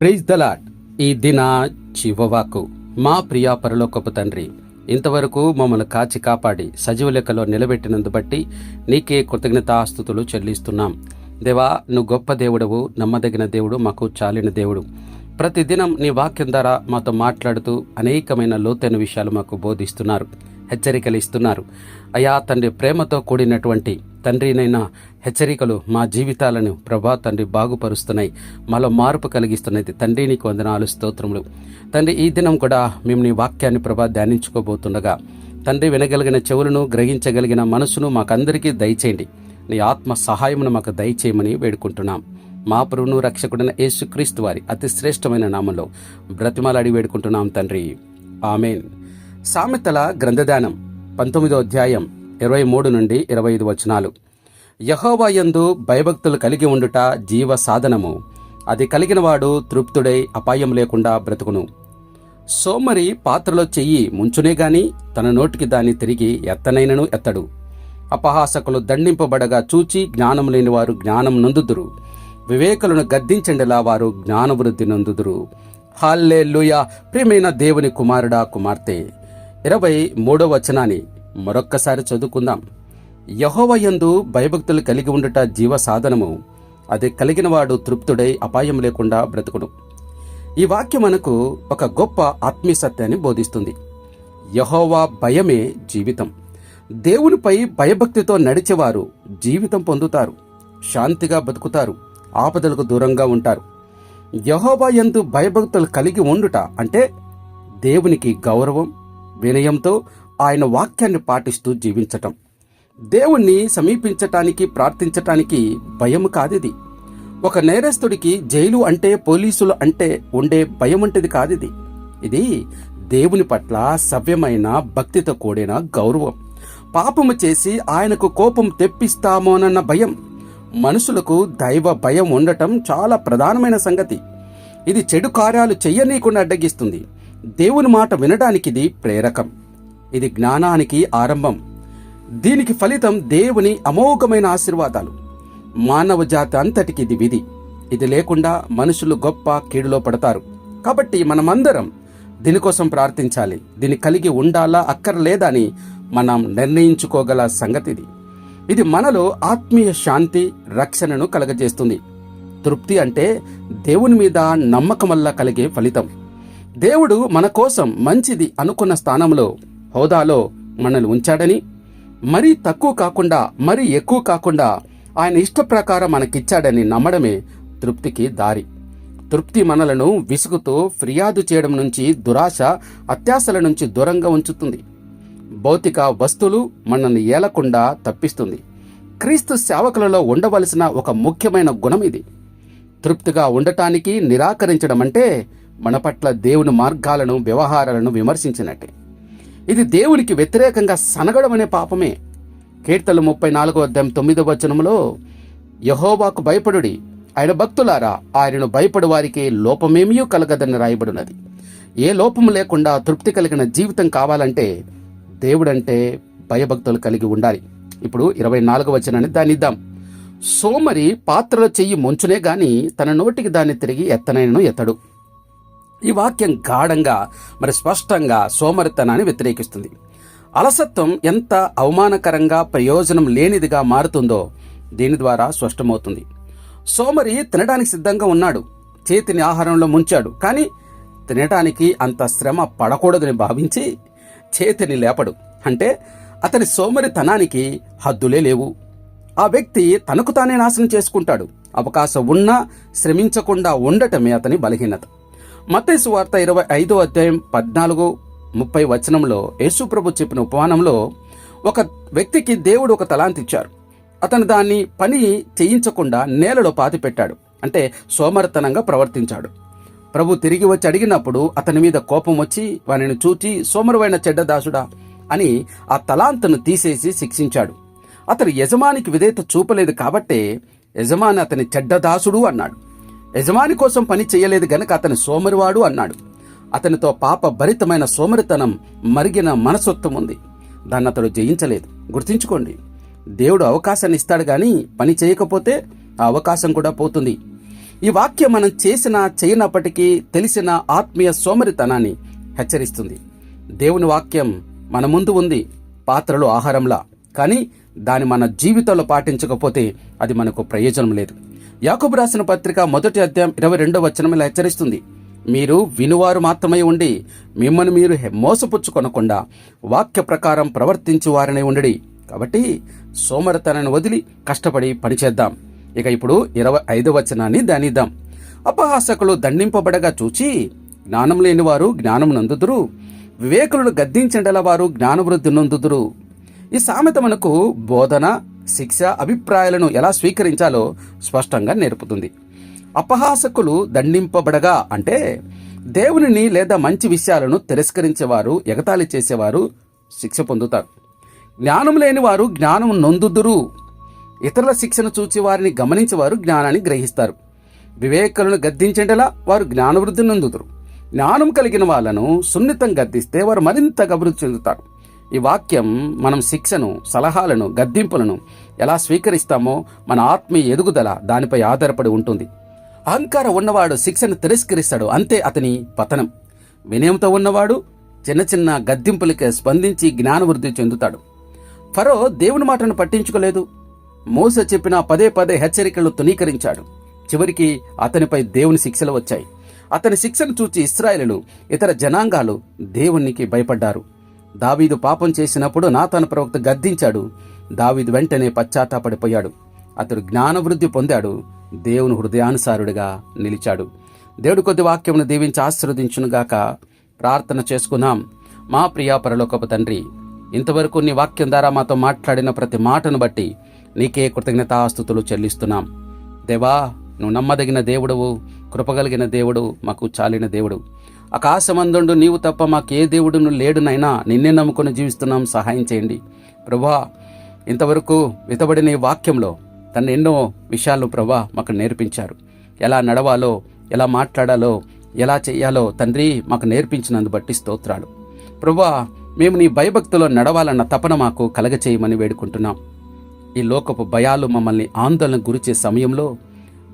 Praise దలాట్ ఈ దిన చివవాకు మా ప్రియా పరలోకపు తండ్రి ఇంతవరకు మమ్మల్ని కాచి కాపాడి సజీవ లెక్కలో నిలబెట్టినందు బట్టి నీకే కృతజ్ఞతాస్తుతులు చెల్లిస్తున్నాం. దేవా నువ్వు గొప్ప దేవుడవు నమ్మదగిన దేవుడు మాకు చాలిన దేవుడు. ప్రతిదినం నీ వాక్యం ద్వారా మాతో మాట్లాడుతూ అనేకమైన లోతైన విషయాలు మాకు బోధిస్తున్నారు హెచ్చరికలు ఇస్తున్నారు. అయా తండ్రి ప్రేమతో కూడినటువంటి తండ్రినైనా హెచ్చరికలు మా జీవితాలను ప్రభా తండ్రి బాగుపరుస్తున్నాయి. మాలో మార్పు కలిగిస్తున్నది తండ్రి నీకు వందనాలు స్తోత్రములు. తండ్రి ఈ దినం కూడా మేము నీ వాక్యాన్ని ప్రభా ధ్యానించుకోబోతుండగా తండ్రి వినగలిగిన చెవులను గ్రహించగలిగిన మనసును మాకందరికీ దయచేయండి. నీ ఆత్మ సహాయమును మాకు దయచేయమని వేడుకుంటున్నాం. మా ప్రభును రక్షకుడైన యేసుక్రీస్తు వారి అతి శ్రేష్టమైన నామంలో బ్రతిమాలాడి వేడుకుంటున్నాం తండ్రి. ఆమెన్. సామెతల గ్రంథదానం పంతొమ్మిదో అధ్యాయం ఇరవై మూడు నుండి ఇరవై ఐదు వచనాలు. యహోవాయందు భయభక్తులు కలిగి ఉండుట జీవ సాధనము. అది కలిగినవాడు తృప్తుడై అపాయం లేకుండా బ్రతుకును. సోమరి పాత్రలో చెయ్యి ముంచునే గాని తన నోటికి దాన్ని తిరిగి ఎత్తనైనను ఎత్తడు. అపహాసకులు దండింపబడగా చూచి జ్ఞానం లేని వారు జ్ఞానం నందుదురు. వివేకులను గద్దించండిలా వారు జ్ఞానవృద్ధి నందుదురు. హాల్లెలూయా! ప్రియమైన దేవుని కుమారుడా కుమార్తె! ఇరవై మూడవ వచనాన్ని. మరొక్కసారి చదువుకుందాం. యహోవయందు భయభక్తులు కలిగి ఉండుట జీవ సాధనము అది కలిగినవాడు తృప్తుడై అపాయం లేకుండా బ్రతుకును. ఈ వాక్యం మనకు ఒక గొప్ప ఆత్మీయ సత్యాన్ని బోధిస్తుంది. యహోవా భయమే జీవితం. దేవునిపై భయభక్తితో నడిచేవారు జీవితం పొందుతారు. శాంతిగా బతుకుతారు ఆపదలకు దూరంగా ఉంటారు. యహోవా యందు భయభక్తులు కలిగి ఉండుట అంటే దేవునికి గౌరవం వినయంతో ఆయన వాక్యాన్ని పాటిస్తూ జీవించటం. దేవుణ్ణి సమీపించటానికి ప్రార్థించటానికి భయం కాదిది. ఒక నేరస్తుడికి జైలు అంటే పోలీసులు అంటే ఉండే భయం వంటిది కాదిది. ఇది దేవుని పట్ల సవ్యమైన భక్తితో కూడిన గౌరవం. పాపము చేసి ఆయనకు కోపం తెప్పిస్తామోనన్న భయం. మనుషులకు దైవ భయం ఉండటం చాలా ప్రధానమైన సంగతి. ఇది చెడు కార్యాలు చెయ్యనీయకుండా అడ్డగిస్తుంది. దేవుని మాట వినడానికి ఇది ప్రేరకం. ఇది జ్ఞానానికి ఆరంభం. దీనికి ఫలితం దేవుని అమోఘమైన ఆశీర్వాదాలు. మానవ జాతి అంతటికి ఇది విధి. ఇది లేకుండా మనుషులు గొప్ప కీడులో పడతారు. కాబట్టి మనమందరం దీనికోసం ప్రార్థించాలి. దీన్ని కలిగి ఉండాలా అక్కర్లేదా అని మనం నిర్ణయించుకోగల సంగతి ఇది. ఇది మనలో ఆత్మీయ శాంతి రక్షణను కలగజేస్తుంది. తృప్తి అంటే దేవుని మీద నమ్మకం వల్ల కలిగే ఫలితం. దేవుడు మన కోసం మంచిది అనుకున్న స్థానంలో హోదాలో మనల్ని ఉంచాడని మరీ తక్కువ కాకుండా మరీ ఎక్కువ కాకుండా ఆయన ఇష్ట ప్రకారం మనకిచ్చాడని నమ్మడమే తృప్తికి దారి. తృప్తి మనలను విసుగుతో ఫిర్యాదు చేయడం నుంచి దురాశ అత్యాశల నుంచి దూరంగా ఉంచుతుంది. భౌతిక వస్తువులు మనల్ని ఏలకుండా తప్పిస్తుంది. క్రీస్తు సేవకులలో ఉండవలసిన ఒక ముఖ్యమైన గుణం ఇది. తృప్తిగా ఉండటానికి నిరాకరించడం అంటే మన పట్ల దేవుని మార్గాలను వ్యవహారాలను విమర్శించినట్టే. ఇది దేవునికి వ్యతిరేకంగా సనగడం అనే పాపమే. కీర్తనలు ముప్పై నాలుగో అధ్యాయం తొమ్మిదవ వచనంలో యహోవాకు భయపడుడి. ఆయన భక్తులారా ఆయనను భయపడు వారికి లోపమేమీ కలగదని రాయబడినది. ఏ లోపము లేకుండా తృప్తి కలిగిన జీవితం కావాలంటే దేవుడంటే భయభక్తులు కలిగి ఉండాలి. ఇప్పుడు ఇరవై నాలుగు వచనాన్ని దాన్ని ఇద్దాం సోమరి పాత్రలో చెయ్యి ముంచునే గాని తన నోటికి దాన్ని తిరిగి ఎత్తనైనను ఎత్తడు. ఈ వాక్యం గాఢంగా మరి స్పష్టంగా సోమరితనాన్ని వ్యతిరేకిస్తుంది. అలసత్వం ఎంత అవమానకరంగా ప్రయోజనం లేనిదిగా మారుతుందో దీని ద్వారా స్పష్టమవుతుంది. సోమరి తినడానికి సిద్ధంగా ఉన్నాడు. చేతిని ఆహారంలో ముంచాడు. కానీ తినటానికి అంత శ్రమ పడకూడదని భావించి చేతిని లేపడు. అంటే అతని సోమరితనానికి హద్దులే లేవు. ఆ వ్యక్తి తనకు తానే నాశనం చేసుకుంటాడు. అవకాశం ఉన్నా శ్రమించకుండా ఉండటమే అతని బలహీనత. మత్తైసు వార్త ఇరవై ఐదో అధ్యాయం పద్నాలుగు ముప్పై వచనంలో యేసుప్రభు చెప్పిన ఉపమానంలో ఒక వ్యక్తికి దేవుడు ఒక తలాంతి ఇచ్చారు. అతను దాన్ని పని చేయించకుండా నేలలో పాతిపెట్టాడు. అంటే సోమరతనంగా ప్రవర్తించాడు. ప్రభు తిరిగి వచ్చి అడిగినప్పుడు అతని మీద కోపం వచ్చి వానిని చూచి సోమరువైన చెడ్డదాసుడా అని ఆ తలాంతను తీసేసి శిక్షించాడు. అతను యజమానికి విధేయత చూపలేదు కాబట్టే యజమాని అతని చెడ్డదాసుడు అన్నాడు. యజమాని కోసం పని చేయలేదు గనక అతని సోమరివాడు అన్నాడు. అతనితో పాప భరితమైన సోమరితనం మరిగిన మనసొత్వం ఉంది. దాన్ని అతడు జయించలేదు. గుర్తుంచుకోండి దేవుడు అవకాశాన్ని ఇస్తాడు కానీ పని చేయకపోతే ఆ అవకాశం కూడా పోతుంది. ఈ వాక్యం మనం చేసిన చేయనప్పటికీ తెలిసిన ఆత్మీయ సోమరితనాన్ని హెచ్చరిస్తుంది. దేవుని వాక్యం మన ముందు ఉంది పాత్రలు ఆహారంలా. కానీ దాన్ని మన జీవితంలో పాటించకపోతే అది మనకు ప్రయోజనం లేదు. యాకబు రాసిన పత్రిక మొదటి అధ్యాయం ఇరవై రెండవ వచనం ఇలా హెచ్చరిస్తుంది. మీరు వినువారు మాత్రమే ఉండి మిమ్మల్ని మీరు మోసపుచ్చుకొనకుండా వాక్య ప్రకారం ప్రవర్తించు వారనే ఉండడి. కాబట్టి సోమరతనాన్ని వదిలి కష్టపడి పనిచేద్దాం ఇక ఇప్పుడు ఇరవై ఐదవ వచనాన్ని ధ్యానిద్దాం. అపహాసకులు దండింపబడగా చూచి జ్ఞానం లేని వారు జ్ఞానం నందుదురు వివేకులను గద్దించండల వారు జ్ఞానవృద్ధి నందుదురు. ఈ సామెత మనకు బోధన శిక్ష అభిప్రాయాలను ఎలా స్వీకరించాలో స్పష్టంగా నేర్పుతుంది. అపహాసకులు దండింపబడగా అంటే దేవునిని లేదా మంచి విషయాలను తిరస్కరించేవారు ఎగతాళి చేసేవారు శిక్ష పొందుతారు. జ్ఞానం లేని వారు జ్ఞానం నొందుదురు. ఇతరుల శిక్షను చూచి వారిని గమనించేవారు జ్ఞానాన్ని గ్రహిస్తారు. వివేకులను గద్దించేటలా వారు జ్ఞానవృద్ధి నొందుతారు జ్ఞానం కలిగిన వాళ్ళను సున్నితం గద్దిస్తే వారు మరింత అభివృద్ధి చెందుతారు. ఈ వాక్యం మనం శిక్షను సలహాలను గద్దింపులను ఎలా స్వీకరిస్తామో మన ఆత్మీయ ఎదుగుదల దానిపై ఆధారపడి ఉంటుంది. అహంకారం ఉన్నవాడు శిక్షను తిరస్కరిస్తాడు అంతే అతని పతనం. వినయంతో ఉన్నవాడు చిన్న చిన్న గద్దింపులకే స్పందించి జ్ఞానవృద్ధి చెందుతాడు. ఫరో దేవుని మాటను పట్టించుకోలేదు. మోస చెప్పిన పదే పదే హెచ్చరికలు తునీకరించాడు చివరికి అతనిపై దేవుని శిక్షలు వచ్చాయి. అతని శిక్షను చూచి ఇస్రాయలు ఇతర జనాంగాలు దేవునికి భయపడ్డారు. దావీదు పాపం చేసినప్పుడు నాతాను ప్రవక్త గద్దించాడు. దావీదు వెంటనే పశ్చాత్తాపడిపోయాడు. అతడు జ్ఞానవృద్ధి పొందాడు. దేవుని హృదయానుసారుడిగా నిలిచాడు. దేవుడి కొద్ది వాక్యమును దీవించి ఆశీర్వదించునుగాక ప్రార్థన చేసుకున్నాం మా ప్రియా పరలోకపు తండ్రి ఇంతవరకు నీ వాక్యం ద్వారా మాతో మాట్లాడిన ప్రతి మాటను బట్టి నీకే కృతజ్ఞతాస్తుతులు చెల్లిస్తున్నాం. దేవా నువ్వు నమ్మదగిన దేవుడవు కృపగలిగిన దేవుడు మాకు చాలిన దేవుడు. ఆకాశమందుండు నీవు తప్ప మాకే దేవుడును లేడునైనా నిన్నే నమ్ముకొని జీవిస్తున్నాం. సహాయం చేయండి. ప్రభా ఇంతవరకు వితబడిన ఈ వాక్యంలో తను ఎన్నో విషయాలు ప్రభా మాకు నేర్పించారు. ఎలా నడవాలో ఎలా మాట్లాడాలో ఎలా చేయాలో తండ్రి మాకు నేర్పించినందు బట్టి స్తోత్రాలు. ప్రభా మేము నీ భయభక్తిలో నడవాలన్న తపన మాకు కలగచేయమని వేడుకుంటున్నాం. ఈ లోకపు భయాలు మమ్మల్ని ఆందోళన గురిచే సమయంలో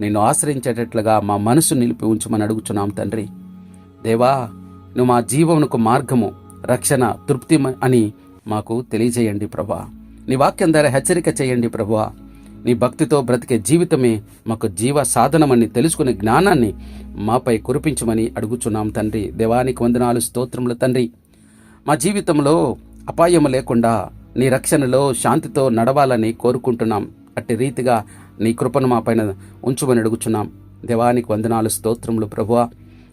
నిన్ను ఆశ్రయించేటట్లుగా మా మనసు నిలిపి ఉంచమని అడుగుచున్నాం తండ్రి. దేవా నువ్వు మా జీవమునకు మార్గము రక్షణ తృప్తి అని మాకు తెలియజేయండి ప్రభా. నీ వాక్యం ద్వారా హెచ్చరిక చేయండి ప్రభువా నీ భక్తితో బ్రతికే జీవితమే మాకు జీవ సాధనమని తెలుసుకునే జ్ఞానాన్ని మాపై కురిపించమని అడుగుచున్నాం తండ్రి. దేవానికి వందనాలు స్తోత్రములు తండ్రి. మా జీవితంలో అపాయము లేకుండా నీ రక్షణలో శాంతితో నడవాలని కోరుకుంటున్నాం. అట్టి రీతిగా నీ కృపను మా పైన ఉంచుమని అడుగుచున్నాం. దేవానికి వందనాలు స్తోత్రములు ప్రభువా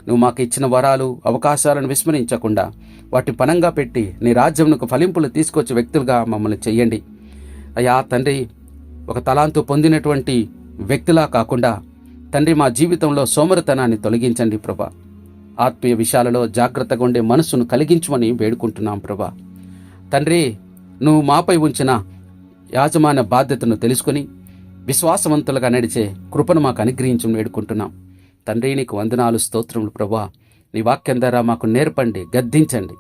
నువ్వు మాకు ఇచ్చిన వరాలు అవకాశాలను విస్మరించకుండా వాటి పనంగా పెట్టి నీ రాజ్యంకు ఫలింపులు తీసుకొచ్చే వ్యక్తులుగా మమ్మల్ని చెయ్యండి. అయ్యా తండ్రి ఒక తలాంతు పొందినటువంటి వ్యక్తిలా కాకుండా తండ్రి మా జీవితంలో సోమరతనాన్ని తొలగించండి ప్రభా. ఆత్మీయ విషయాలలో జాగ్రత్తగా ఉండే మనస్సును కలిగించమని వేడుకుంటున్నాం ప్రభా. తండ్రి నువ్వు మాపై ఉంచిన యాజమాన్య బాధ్యతను తెలుసుకుని విశ్వాసవంతులుగా నడిచే కృపను మాకు అనుగ్రహించమని వేడుకుంటున్నాం. తండ్రి నీకు వందనాలు స్తోత్రములు ప్రభా. నీ వాక్యం ద్వారా మాకు నేర్పండి గద్దించండి.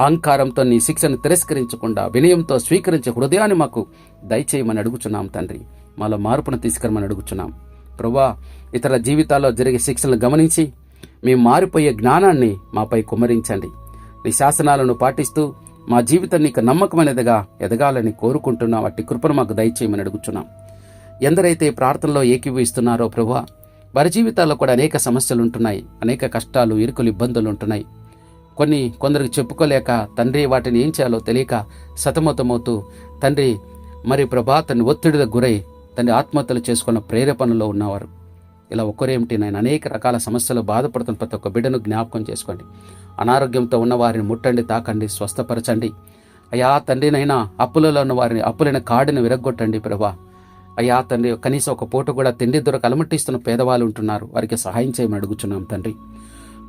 అహంకారంతో నీ శిక్షను తిరస్కరించకుండా వినయంతో స్వీకరించే హృదయాన్ని మాకు దయచేయమని అడుగుచున్నాం తండ్రి. మాలో మార్పును తీసుకురమని అడుగుచున్నాం. ప్రభా ఇతర జీవితాల్లో జరిగే శిక్షలను గమనించి మేము మారిపోయే జ్ఞానాన్ని మాపై కుమరించండి నీ శాసనాలను పాటిస్తూ మా జీవితం నీకు నమ్మకమైనదిగా ఎదగాలని కోరుకుంటున్నాం. అట్టి కృపను మాకు దయచేయమని అడుగుచున్నాం. ఎందరైతే ప్రార్థనలో ఏకీభవిస్తున్నారో ప్రభా వారి జీవితాల్లో కూడా అనేక సమస్యలు ఉంటున్నాయి అనేక కష్టాలు ఇరుకులు ఇబ్బందులు ఉంటున్నాయి కొన్ని కొందరికి చెప్పుకోలేక తండ్రి వాటిని ఏం చేయాలో తెలియక సతమతమవుతూ తండ్రి మరి ప్రభా తన ఒత్తిడికి గురై తండ్రి ఆత్మహత్యలు చేసుకున్న ప్రేరేపణలో ఉన్నవారు. ఇలా ఒక్కరేమిటి నేను అనేక రకాల సమస్యలు బాధపడుతున్న ప్రతి ఒక్క బిడ్డను జ్ఞాపకం చేసుకోండి. అనారోగ్యంతో ఉన్న వారిని ముట్టండి తాకండి స్వస్థపరచండి. అయ్యా తండ్రినైనా అప్పులలో ఉన్న వారిని అప్పులైన కాడిని విరగ్గొట్టండి ప్రభా. అయ్యా తండ్రి కనీసం ఒక పూట కూడా తిండి దొరక అలమట్టిస్తున్న పేదవాళ్ళు ఉంటున్నారు. వారికి సహాయం చేయమని అడుగుచున్నాం తండ్రి.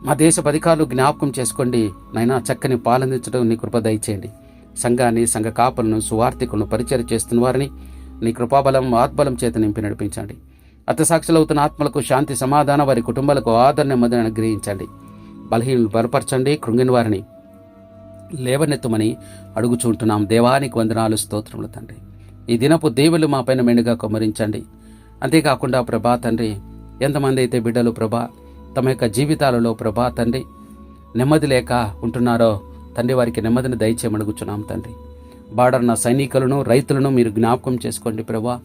మా దేశ అధికారులు జ్ఞాపకం చేసుకోండి. నైనా చక్కని పాలందించడం నీ కృప దయచేయండి. సంఘాన్ని సంఘ కాపులను సువార్థికులను పరిచయం చేస్తున్న వారిని నీ కృపాబలం ఆత్బలం చేత నింపి నడిపించండి. అర్థసాక్షులవుతున్న ఆత్మలకు శాంతి సమాధానం వారి కుటుంబాలకు ఆదరణ మధ్య అనుగ్రహించండి. బలహీనలు బలపరచండి కృంగిన వారిని లేవనెత్తమని అడుగుచుంటున్నాం. దేవానికి వందనాలు స్తోత్రములు తండ్రి. ఈ దినపు దేవులు మా పైన మెండుగా కుమ్మరించండి. అంతేకాకుండా ప్రభా తండ్రి ఎంతమంది అయితే బిడ్డలు ప్రభా తమ యొక్క జీవితాలలో ప్రభా తండ్రి నెమ్మది లేక ఉంటున్నారో తండ్రి వారికి నెమ్మదిని దయచేయమడుగుచున్నాం తండ్రి. బార్డర్న సైనికులను రైతులను మీరు జ్ఞాపకం చేసుకోండి ప్రభా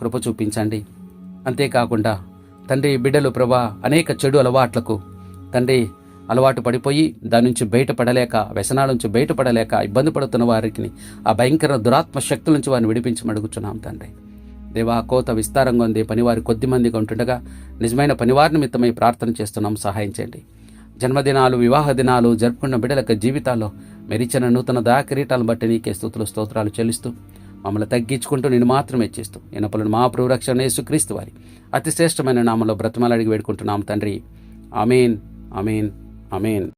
కృప చూపించండి. అంతేకాకుండా తండ్రి బిడ్డలు ప్రభా అనేక చెడు అలవాట్లకు తండ్రి అలవాటు పడిపోయి దాని నుంచి బయటపడలేక వ్యసనాల నుంచి బయటపడలేక ఇబ్బంది పడుతున్న వారికి ఆ భయంకర దురాత్మ శక్తుల నుంచి వారిని విడిపించి అడుగుచున్నాం తండ్రి. దేవా కోత విస్తారంగా ఉంది పనివారి కొద్ది మందిగా ఉంటుండగా నిజమైన పనివారి నిమిత్తమై ప్రార్థన చేస్తున్నాం సహాయం చేయండి. జన్మదినాలు వివాహ దినాలు జరుపుకున్న బిడ్డల జీవితాల్లో మెరిచిన నూతన దయాకిరీటాలను బట్టి నీకే స్థుతులు స్తోత్రాలు చెల్లిస్తూ మమ్మల్ని తగ్గించుకుంటూ నేను మాత్రమే చేస్తూ ఎనపలను మా ప్రభురక్షణ యేసుక్రీస్తు వారి అతి శ్రేష్టమైన నామంలో బ్రతమాలడిగి వేడుకుంటున్నాం తండ్రి. అమీన్ అమీన్ అమీన్